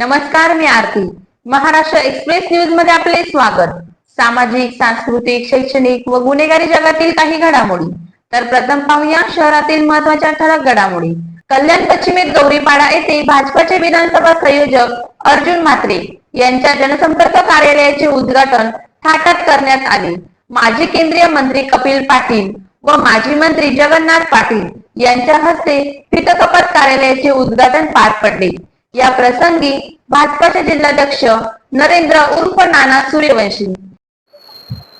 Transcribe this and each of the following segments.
नमस्कार मी आरती. महाराष्ट्र एक्सप्रेस न्यूजमध्ये आपले स्वागत. सामाजिक सांस्कृतिक शैक्षणिक व गुन्हेगारी जगातील काही घडामोडी. तर प्रथम पाहूया शहरातील महत्त्वाच्या ठळक घडामोडी. कल्याण पश्चिमेत गौरीपाडा येथे भाजपचे विधानसभा संयोजक अर्जुन म्हात्रे यांच्या जनसंपर्क कार्यालयाचे उद्घाटन थाटात करण्यात आले. माजी केंद्रीय मंत्री कपिल पाटील व माजी मंत्री जगन्नाथ पाटील यांच्या हस्ते फितकपत कार्यालयाचे उद्घाटन पार पडले. या प्रसंगी भाजपाचे जिल्हाध्यक्ष नरेंद्र उर्फ नाना सूर्यवंशी.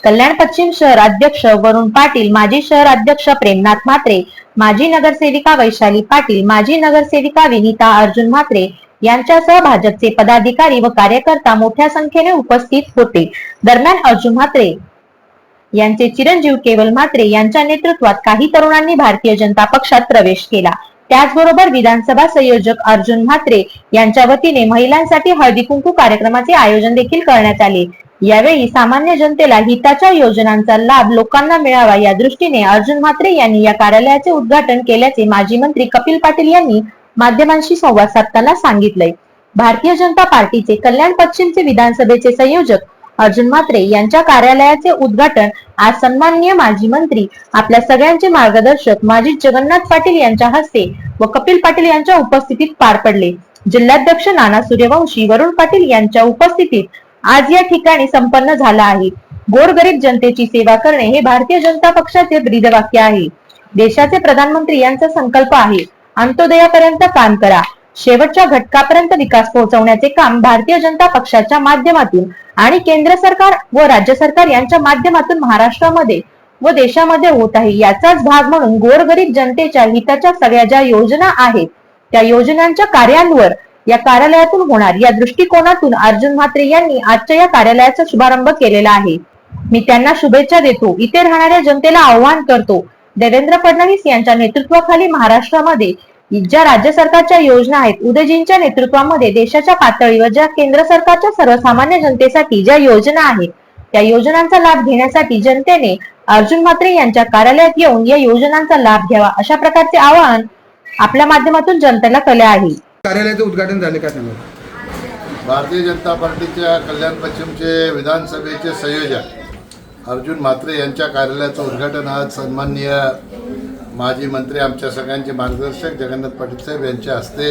कल्याण पश्चिम शहर अध्यक्ष वरुण पाटील माजी शहर अध्यक्ष प्रेमनाथ म्हात्रे माजी नगरसेविका वैशाली पाटील माजी नगरसेविका विनिता अर्जुन म्हात्रे यांच्यासह भाजपचे पदाधिकारी व कार्यकर्ता मोठ्या संख्येने उपस्थित होते. दरम्यान अर्जुन म्हात्रे यांचे चिरंजीव केवल म्हात्रे यांच्या नेतृत्वात काही तरुणांनी भारतीय जनता पक्षात प्रवेश केला. त्याचबरोबर विधानसभा संयोजक अर्जुन म्हात्रे यांच्या वतीने महिलांसाठी हळदी कुंकू कार्यक्रमाचे आयोजन देखील करण्यात आले. यावेळी सामान्य जनतेला हिताच्या योजनांचा लाभ लोकांना मिळावा या दृष्टीने अर्जुन म्हात्रे यांनी या कार्यालयाचे उद्घाटन केल्याचे माजी मंत्री कपिल पाटील यांनी माध्यमांशी संवाद साधताना सांगितले भारतीय जनता पार्टीचे कल्याण पश्चिमचे विधानसभेचे संयोजक अर्जुन म्हात्रे यांच्या कार्यालयाचे उद्घाटन आज सन्माननीय माजी मंत्री आपल्या सगळ्यांचे मार्गदर्शक माजी जगन्नाथ पाटील यांच्या हस्ते व कपिल पाटील यांच्या उपस्थितीत पार पडले. जिल्हाध्यक्ष नाना सूर्यवंशी वरुण पाटील यांच्या उपस्थितीत आज या ठिकाणी संपन्न झाला आहे. गोरगरीब जनतेची सेवा करणे हे भारतीय जनता पक्षाचे ब्रीदवाक्य आहे. देशाचे प्रधानमंत्री यांचा संकल्प आहे. अंत्योदयापर्यंत काम करा. शेवटच्या घटकापर्यंत विकास पोहोचवण्याचे काम भारतीय जनता पक्षाच्या माध्यमातून आणि केंद्र सरकार व राज्य सरकार यांच्या माध्यमातून महाराष्ट्रामध्ये व देशामध्ये होत आहे. याचाच भाग म्हणून गोरगरीब जनतेच्या हिताच्या सगळ्या ज्या योजना आहेत त्या योजनांच्या कार्यांवर या कार्यालयातून होणार. या दृष्टिकोनातून अर्जुन म्हात्रे यांनी आजच्या या कार्यालयाचा शुभारंभ केलेला आहे. मी त्यांना शुभेच्छा देतो. इथे राहणाऱ्या जनतेला आव्हान करतो. देवेंद्र फडणवीस यांच्या नेतृत्वाखाली महाराष्ट्रामध्ये ज्या राज्य सरकारच्या योजना आहेत उदयजींच्या नेतृत्वामध्ये देशाच्या पातळीवर ज्या केंद्र सरकारच्या सर्वसामान्य जनतेसाठी ज्या योजना आहेत त्या योजनांचा लाभ घेण्यासाठी जनतेने अर्जुन म्हात्रे यांच्या कार्यालयात येऊन या योजनांचा लाभ घ्यावा अशा प्रकारचे आवाहन आपल्या माध्यमातून जनतेला केले आहे. कार्यालयाचं उद्घाटन झाले का सांगा? भारतीय जनता पार्टीच्या कल्याण पश्चिमचे विधानसभेचे संयोजक अर्जुन म्हात्रे यांच्या कार्यालयाचं उद्घाटन आज सन्माननीय माजी मंत्री आमच्या सगळ्यांचे मार्गदर्शक जगन्नाथ पाटील साहेब यांच्या हस्ते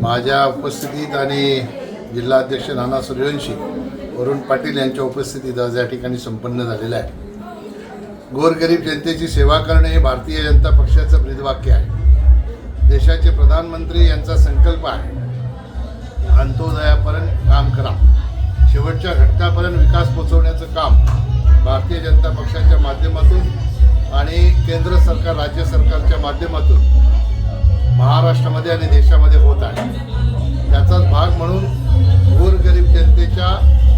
माझ्या उपस्थितीत आणि जिल्हाध्यक्ष नाना सूर्यवंशी वरुण पाटील यांच्या उपस्थितीत आज या ठिकाणी संपन्न झालेलं आहे. गोरगरीब जनतेची सेवा करणे हे भारतीय जनता पक्षाचं ब्रीदवाक्य आहे. देशाचे प्रधानमंत्री यांचा संकल्प आहे. अंत्योदयापर्यंत काम करा. शेवटच्या घटकापर्यंत विकास पोचवण्याचं काम भारतीय जनता पक्षाच्या माध्यमातून केंद्र सरकार राज्य सरकारच्या माध्यमातून महाराष्ट्रामध्ये आणि देशामध्ये होत आहे. त्याचाच भाग म्हणून गोरगरीब जनतेच्या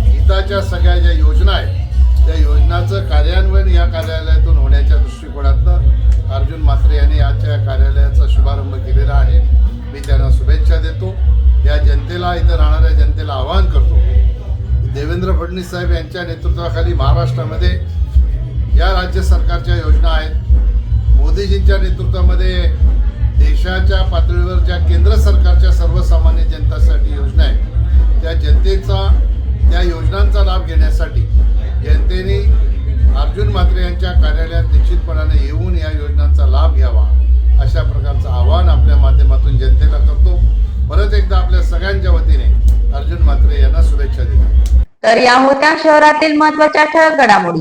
हिताच्या सगळ्या ज्या योजना आहेत त्या योजनाचं कार्यान्वयन या कार्यालयातून होण्याच्या दृष्टिकोनातनं अर्जुन म्हात्रे यांनी आजच्या या कार्यालयाचा शुभारंभ केलेला आहे. मी त्यांना शुभेच्छा देतो. या जनतेला इथं राहणाऱ्या जनतेला आवाहन करतो. देवेंद्र फडणवीस साहेब यांच्या नेतृत्वाखाली महाराष्ट्रामध्ये या राज्य सरकारच्या योजना आहेत. मोदीजींच्या नेतृत्वामध्ये देशाच्या पातळीवर ज्या केंद्र सरकारच्या सर्वसामान्य जनतासाठी योजना आहेत त्या जनतेचा त्या योजनांचा लाभ घेण्यासाठी जनतेने अर्जुन म्हात्रे यांच्या कार्यालयात निश्चितपणाने येऊन या योजनांचा लाभ घ्यावा अशा प्रकारचं आवाहन आपल्या माध्यमातून जनतेला करतो. परत एकदा आपल्या सगळ्यांच्या वतीने अर्जुन म्हात्रे यांना शुभेच्छा देतो. तर या होत्या शहरातील महत्त्वाच्या ठळक घडामोडी.